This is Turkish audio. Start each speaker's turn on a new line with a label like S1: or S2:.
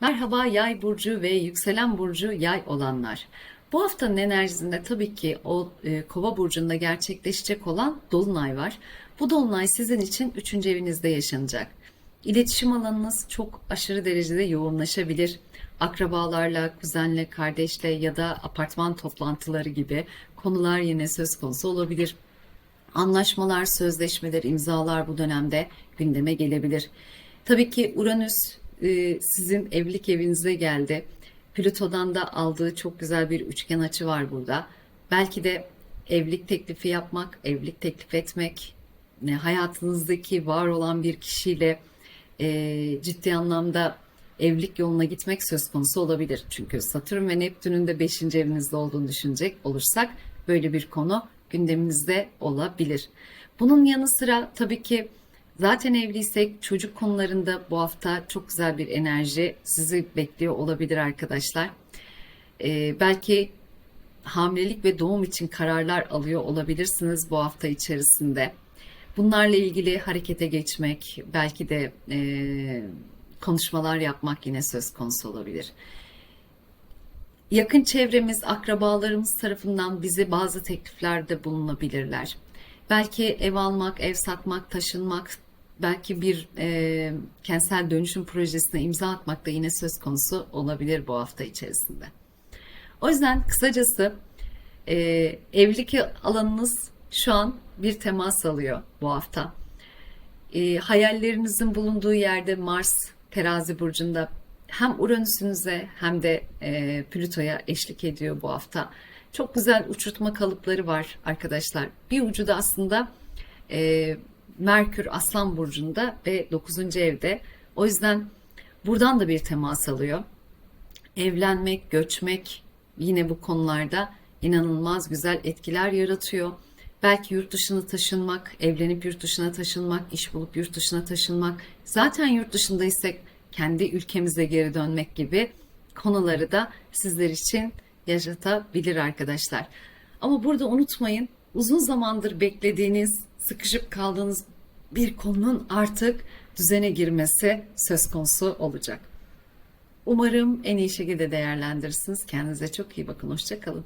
S1: Merhaba yay burcu ve yükselen burcu yay olanlar. Bu haftanın enerjisinde tabii ki o e, kova burcunda gerçekleşecek olan dolunay var. Bu dolunay sizin için 3. evinizde yaşanacak. İletişim alanınız çok aşırı derecede yoğunlaşabilir. Akrabalarla, kuzenle, kardeşle ya da apartman toplantıları gibi konular yine söz konusu olabilir. Anlaşmalar, sözleşmeler, imzalar bu dönemde gündeme gelebilir. Tabii ki Uranüs e, sizin evlilik evinize geldi. Plüto'dan da aldığı çok güzel bir üçgen açı var burada. Belki de evlilik teklifi yapmak, evlilik teklif etmek, ne hayatınızdaki var olan bir kişiyle e, ciddi anlamda evlilik yoluna gitmek söz konusu olabilir. Çünkü Satürn ve Neptün'ün de 5. evinizde olduğunu düşünecek olursak böyle bir konu gündeminizde olabilir. Bunun yanı sıra tabii ki zaten evliysek çocuk konularında bu hafta çok güzel bir enerji sizi bekliyor olabilir arkadaşlar. Ee, belki hamilelik ve doğum için kararlar alıyor olabilirsiniz bu hafta içerisinde. Bunlarla ilgili harekete geçmek, belki de e, konuşmalar yapmak yine söz konusu olabilir. Yakın çevremiz, akrabalarımız tarafından bize bazı tekliflerde bulunabilirler. Belki ev almak, ev satmak, taşınmak, belki bir e, kentsel dönüşüm projesine imza atmak da yine söz konusu olabilir bu hafta içerisinde. O yüzden kısacası e, evlilik alanınız şu an bir temas alıyor bu hafta. E, hayallerinizin bulunduğu yerde Mars terazi burcunda hem Uranüs'ünüze hem de e, Plüto'ya eşlik ediyor bu hafta. Çok güzel uçurtma kalıpları var arkadaşlar. Bir ucu da aslında e, Merkür Aslan Burcu'nda ve 9. evde. O yüzden buradan da bir temas alıyor. Evlenmek, göçmek yine bu konularda inanılmaz güzel etkiler yaratıyor. Belki yurt dışına taşınmak, evlenip yurt dışına taşınmak, iş bulup yurt dışına taşınmak, zaten yurt dışındaysak kendi ülkemize geri dönmek gibi konuları da sizler için yaşatabilir arkadaşlar. Ama burada unutmayın uzun zamandır beklediğiniz, sıkışıp kaldığınız bir konunun artık düzene girmesi söz konusu olacak. Umarım en iyi şekilde değerlendirirsiniz. Kendinize çok iyi bakın. Hoşçakalın.